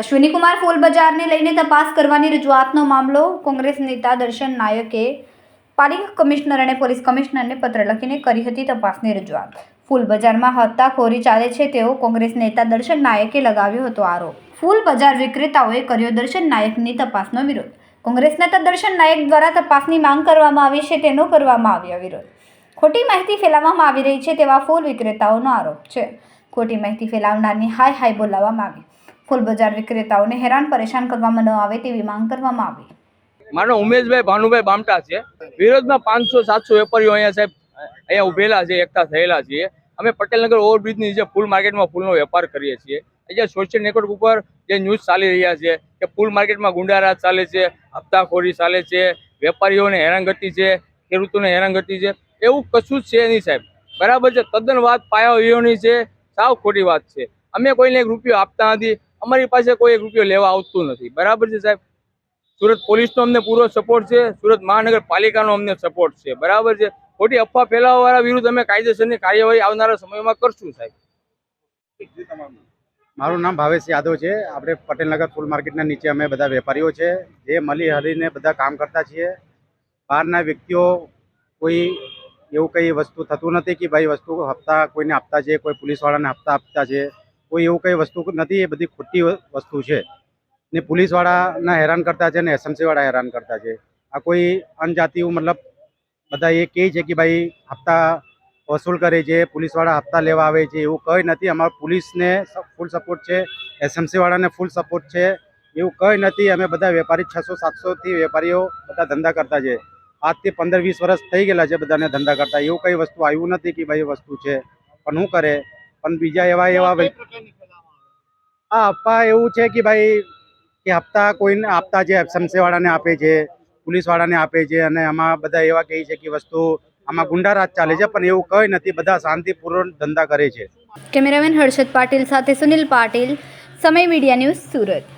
અશ્વિનીકુમાર ફૂલ બજારને લઈને તપાસ કરવાની રજૂઆતનો મામલો કોંગ્રેસ નેતા દર્શન નાયકે પાલિકા કમિશનર અને પોલીસ કમિશનરને પત્ર લખીને કરી હતી તપાસની રજૂઆત. ફૂલ બજારમાં હત્તાખોરી ચાલે છે તેવો કોંગ્રેસ નેતા દર્શન નાયકે લગાવ્યો હતો આરોપ. ફૂલ બજાર વિક્રેતાઓએ કર્યો દર્શન નાયકની તપાસનો વિરોધ. કોંગ્રેસ નેતા દર્શન નાયક દ્વારા તપાસની માંગ કરવામાં આવી છે તેનો કરવામાં આવ્યો વિરોધ. ખોટી માહિતી ફેલાવવામાં આવી રહી છે તેવા ફૂલ વિક્રેતાઓનો આરોપ છે. ખોટી માહિતી ફેલાવનારની હાય હાય બોલાવવામાં આવી. ફૂલ બજાર વિક્રેતાઓને હેરાન, પરેશાન કરવામાં ન આવે તેવી માંગ કરવામાં આવી. મારો ઉમેશભાઈ ભાનુભાઈ બામટા છે. વિરોધમાં પાંચસો, સાતસો વેપારીઓ અહીંયા સાહેબ, અહીંયા ઉભેલા છે, એકઠા થયેલા છીએ. અમે પટેલનગર ઓવરબ્રિજની જે ફૂલ માર્કેટમાં ફૂલનો વેપાર કરીએ છીએ. અહીંયા સોશિયલ નેટવર્ક ઉપર જે ન્યૂઝ ચાલી રહ્યા છે કે ફૂલ માર્કેટમાં ગુંડારાજ ચાલે છે, હપ્તાખોરી ચાલે છે, વેપારીઓને હેરાનગતિ છે, ખેડૂતોને હેરાનગતિ છે. એવું કશું જ છે નહીં સાહેબ. બરાબર છે, તદ્દન વાત પાયાની છે, સાવ ખોટી વાત છે. અમે કોઈને એક રૂપિયો આપતા નથી. અમારી પાસે કોઈ એક રૂપિયો લેવા આવતું નથી. બરાબર છે સાહેબ? સુરત પોલીસનો અમને પૂરો સપોર્ટ છે, સુરત મહાનગરપાલિકાનો અમને સપોર્ટ છે. બરાબર છે? ખોટી અફવા ફેલાવવાવાળા વિરુદ્ધ અમે કાયદેસરની કાર્યવાહી આવનારા સમયમાં કરશું સાહેબ. મારું નામ ભાવેશ યાદવ છે. આપણે પટેલનગર ફૂલ માર્કેટના નીચે અમે બધા વેપારીઓ છે. જે મળી હળીને બધા કામ કરતા છીએ. બહારના વ્યક્તિઓ કોઈ એવું કંઈ વસ્તુ થતું નથી કે ભાઈ વસ્તુ હપ્તા કોઈને આપતા છે, કોઈ પોલીસવાળાને હપ્તા આપતા છે. કોઈ એવું કંઈ વસ્તુ નથી, એ બધી ખોટી વસ્તુ છે. ને પોલીસવાળાના હેરાન કરતા છે ને એસએમસીવાળા હેરાન કરતા છે. આ કોઈ અનજાતિઓ મતલબ બધા એ કહે છે કે ભાઈ હપ્તા વસૂલ કરે છે, પોલીસવાળા હપ્તા લેવા આવે છે, એવું કંઈ નથી. અમારા પોલીસને ફૂલ સપોર્ટ છે, એસએમસીવાળાને ફૂલ સપોર્ટ છે, એવું કંઈ નથી. અમે બધા વેપારી છસો સાતસોથી વેપારીઓ બધા ધંધા કરતા છે. આજથી પંદર વીસ વર્ષ થઈ ગયેલા છે બધાને ધંધા કરતા. એવું કંઈ વસ્તુ આવ્યું નથી કે ભાઈ વસ્તુ છે. પણ હું કરે પણ બીજા એવા એવા ભાઈ હા, આપવા એવું છે કે ભાઈ, કે હપ્તા કોઈને આપતા છે એફસમસીવાળાને આપે છે, પોલીસવાળાને આપે છે, અને આમાં બધા એવા કહે છે કે વસ્તુ આમાં ગુંડારાજ ચાલે છે, પણ એવું કંઈ નથી, બધા શાંતિપૂર્વક ધંધા કરે છે. કેમેરામેન હર્ષદ પાટીલ સાથે સુનિલ પાટીલ, સમય મીડિયા ન્યૂઝ સુરત.